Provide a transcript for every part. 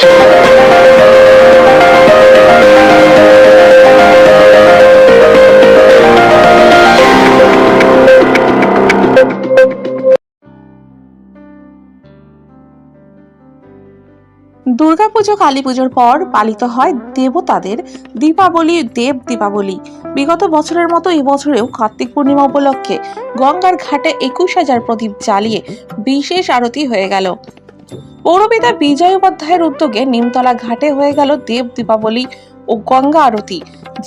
দুর্গাপুজো কালী পুজোর পর পালিত হয় দেবতাদের দীপাবলি, দেব দীপাবলি। বিগত বছরের মতো এবছরেও কার্তিক পূর্ণিমা উপলক্ষে গঙ্গার ঘাটে একুশ হাজার প্রদীপ জ্বালিয়ে বিশেষ আরতি হয়ে গেল। পৌরপিতা বিজয় উপাধ্যায়ের উদ্যোগে নিমতলা ঘাটে হয়ে গেল দেব দীপাবলি ও গঙ্গা আরতি,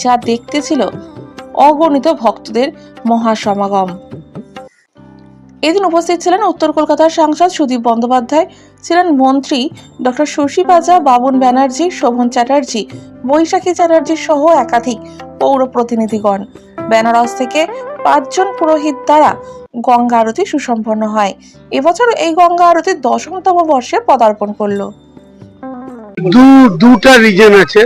যা দেখতে ছিল অগণিত ভক্তদের মহাসমাগম। এদিন উপস্থিত ছিলেন উত্তর কলকাতার সাংসদ সুদীপ বন্দ্যোপাধ্যায়, ছিলেন মন্ত্রী ডক্টর শশী পাজা, বাবুন ব্যানার্জি, শোভন চ্যাটার্জি, বৈশাখী চ্যাটার্জি সহ একাধিক পৌর প্রতিনিধিগণ। বেনারস থেকে পাঁচজন পুরোহিত দ্বারা গঙ্গা আরতি সুসম্পন্ন হয়। এবছর এই গঙ্গা আরতি দশমতম বর্ষে পদার্পণ করল। দুটা রিজন আছে।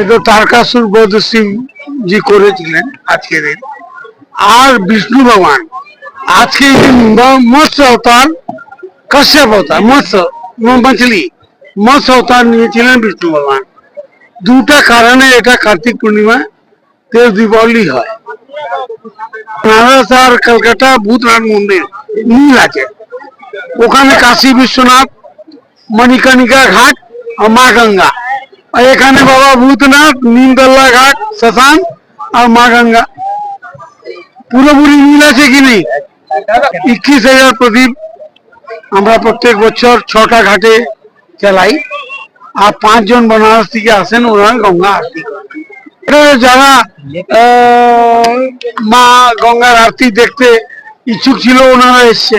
এটা তারকাসুর বধ সিং জি করেছিলেন আজকে দিন। আর বিষ্ণু ভগবান। আজকে মৎস্য অবতার, কশ্যপ অবতার, মৎস্য মাছলি মৎস্য অবতার নিয়েছিলেন বিষ্ণু ভগবান। দুটা কারণে এটা কার্তিক পূর্ণিমা তেল দীপাবলি হয়। বেনারস আর কলকাতা ভূতনাথ মন্দির মিল আছে। ওখানে কাশী বিশ্বনাথ মণিকর্ণিকা ঘাট আর মা গঙ্গা। আর এখানে বাবা ভূতনাথ নিমতলা ঘাট, শ্মশান আর মা গঙ্গা। পুরোপুরি মিল আছে কি নেই? একুশ হাজার প্রদীপ আমরা প্রত্যেক বছর ছটা ঘাটে চালাই। আর পাঁচজন বেনারস থেকে আসেন ওনারা গঙ্গা আরতি করেন। যারা মা গঙ্গার আরতি দেখতে ইচ্ছুক ছিল, ওনারা এসছে।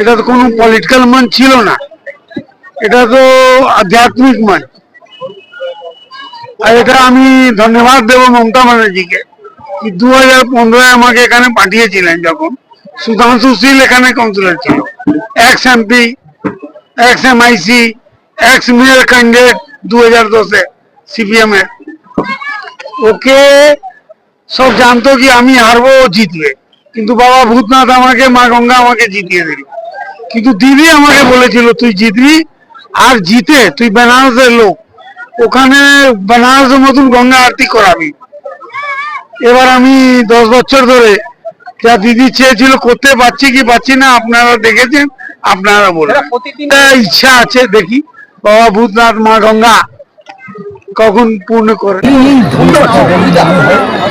এটা তো কোনো পলিটিক্যাল মান ছিল না। এটা তো আধ্যাত্মিক মান। আর এটা আমি ধন্যবাদ দেব মমতা ব্যানার্জিকে। দু হাজার পনেরোয় আমাকে এখানে পাঠিয়েছিলেন যখন। সুধাংশু শীল এখানে কাউন্সিলর ছিল। Ex MP ex MIC ex mayor candidate দু হাজার দশে সিপিএম এর। ওকে সব জানতো কি আমি হারবো ও জিতবে। কিন্তু বাবা ভূতনাথ আমাকে মা গঙ্গা আমাকে জিতিয়ে দিল। কিন্তু দিদি আমাকে বলেছিল তুই জিতবি আর জিতে তুই বেনারসের লোক। ওখানে বেনারসের মতন গঙ্গা আরতি করাবি। এবার আমি দশ বছর ধরে যা দিদি চেয়েছিল করতে পারছি কি পাচ্ছি না আপনারা দেখেছেন আপনারা এটা ইচ্ছা আছে দেখি। বাবা ভূতনাথ মা গঙ্গা কখন পূর্ণ করে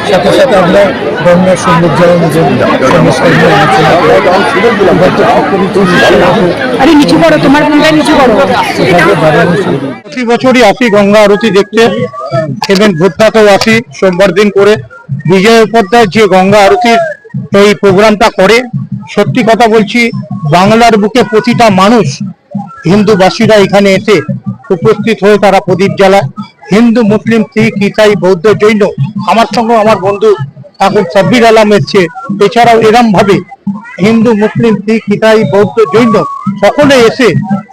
সাথে সাথে আমরা গঙ্গার সৌন্দর্যায়ন যে সংস্কার নিয়ে আলোচনা করি। আমরা তো সকলেই তো আরে নিচু করো তোমার ফোনটা নিচু করো সেভাবে বাড়ানো শুরু করি। প্রতি বছরই আসি গঙ্গা আরতি দেখতে এবং ভোটটাতেও আসি সোমবার দিন করে বিজয় উপাধ্যায় যে গঙ্গা আরতির এই প্রোগ্রামটা করে সত্যি কথা বলছি বাংলার বুকে প্রতিটা মানুষ হিন্দুবাসীরা এখানে এসে উপস্থিত হয়ে তারা প্রদীপ জ্বালায় হিন্দু, মুসলিম, শিখ, ইসাই, বৌদ্ধ, জৈন, আমার সঙ্গে আমার বন্ধু ঠাকুর সাব্বির আলম এসছে। এছাড়াও এরম ভাবে হিন্দু, মুসলিম, শিখ, ইসাই, বৌদ্ধ, জৈন সকলে এসে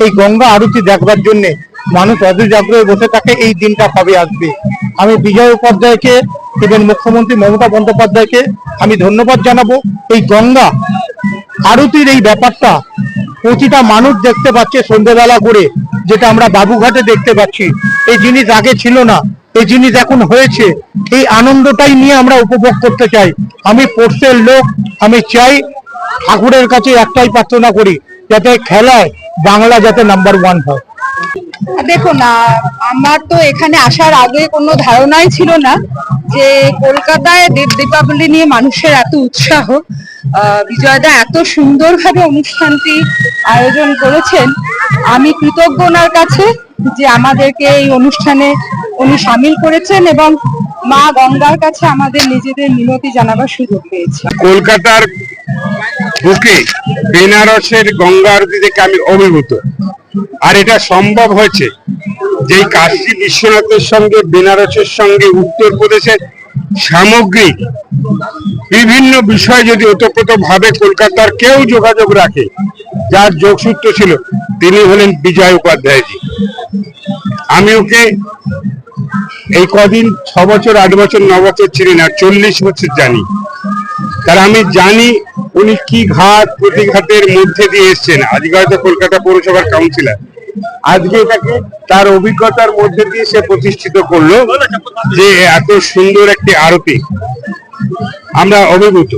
এই গঙ্গা আরতি দেখবার জন্যে মানুষ অধীর বসে থাকে, এই দিনটা কবে আসবে? আমি বিজয় উপাধ্যায়কে এবং মুখ্যমন্ত্রী মমতা বন্দ্যোপাধ্যায়কে আমি ধন্যবাদ জানাব। এই গঙ্গা আরতির এই ব্যাপারটা প্রতিটা মানুষ দেখতে পাচ্ছে সন্ধ্যেবেলা করে, যেটা আমরা বাবুঘাটে দেখতে পাচ্ছি। এই জিনিস আগে ছিল না, এই জিনিস এখন হয়েছে। এই আনন্দটাই নিয়ে আমরা উপভোগ করতে চাই। আমি পোর্সের লোক, আমি চাই ঠাকুরের কাছে একটাই প্রার্থনা করি, যাতে খেলায় বাংলা যাতে নাম্বার ওয়ান হয়। দেখুন আমার তো এখানে আসার আগে কোনো ধারণাই ছিল না যে কলকাতায় দেব দীপাবলি নিয়ে মানুষের এত উৎসাহ। বিজয়দা এত সুন্দরভাবে অনুষ্ঠানটি আয়োজন করেছেন। আমি কৃতজ্ঞ ওনার কাছে যে আমাদেরকে এই অনুষ্ঠানে উনি সামিল করেছেন এবং মা গঙ্গার কাছে আমাদের নিজেদের মিনতি জানাবার সুযোগ পেয়েছি কলকাতার বুকে বেনারসের গঙ্গা আরতি আমি অভিভূত। আর এটা সম্ভব হয়েছে যে কাশী বিশ্বনাথের সঙ্গে, বেনারসের সঙ্গে, উত্তরপ্রদেশের সামগ্রিক বিভিন্ন বিষয় যদি ওতপ্রোত ভাবে কলকাতার কেউ যোগাযোগ রাখে যার যোগসূত্র ছিল, তিনি হলেন বিজয় উপাধ্যায়জি। আমি ওকে এই কদিন ছ বছর আট বছর ন বছর ছিলেন আর চল্লিশ বছর জানি। তার আমি জানি উনি কি ঘাত, প্রতিঘাতের মধ্যে দিয়ে এসছেন। আজকে হয়তো কলকাতা পৌরসভার কাউন্সিলর আজকে এটাকে তার অভিজ্ঞতার মধ্যে দিয়ে সে প্রতিষ্ঠিত করল যে এত সুন্দর একটি আরতি। আমরা অভিভূত।